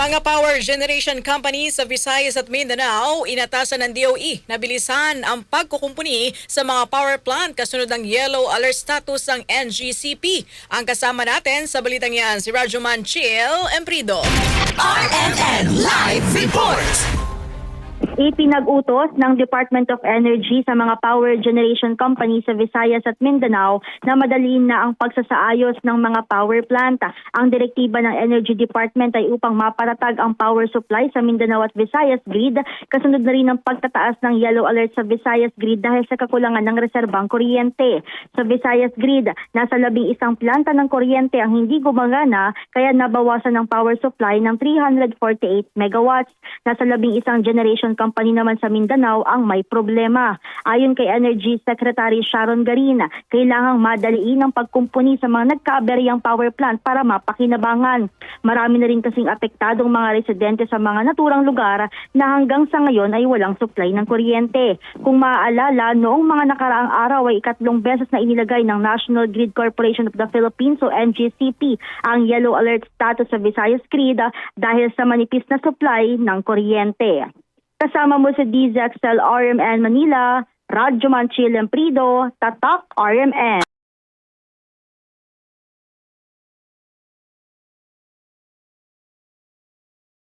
Mga power generation companies sa Visayas at Mindanao, inatasan ng DOE na bilisan ang pagkukumpuni sa mga power plant kasunod ng yellow alert status ng NGCP. Ang kasama natin sa balitang yan si Rajuman Chill Emprido. RMN Live Report! Ipinag-utos ng Department of Energy sa mga power generation companies sa Visayas at Mindanao na madaliin na ang pagsasaayos ng mga power plant. Ang direktiba ng Energy Department ay upang mapatatag ang power supply sa Mindanao at Visayas grid, kasunod na rin ang pagtataas ng yellow alert sa Visayas grid dahil sa kakulangan ng reserbang kuryente. Sa Visayas grid, nasa labing isang planta ng kuryente ang hindi gumagana kaya nabawasan ng power supply ng 348 megawatts. Nasa labing isang generation company naman sa Mindanao ang may problema. Ayon kay Energy Secretary Sharon Garina, kailangang madaliin ang pagkumpuni sa mga nagkaaberyang power plant para mapakinabangan. Marami na rin kasing apektadong mga residente sa mga naturang lugar na hanggang sa ngayon ay walang supply ng kuryente. Kung maaalala, noong mga nakaraang araw ay ikatlong beses na inilagay ng National Grid Corporation of the Philippines o NGCP ang yellow alert status sa Visayas Grid ah, dahil sa manipis na supply ng kuryente. Kasama mo sa DZXL RMN Manila, Radyo Manchil Emprido, Tatak RMN.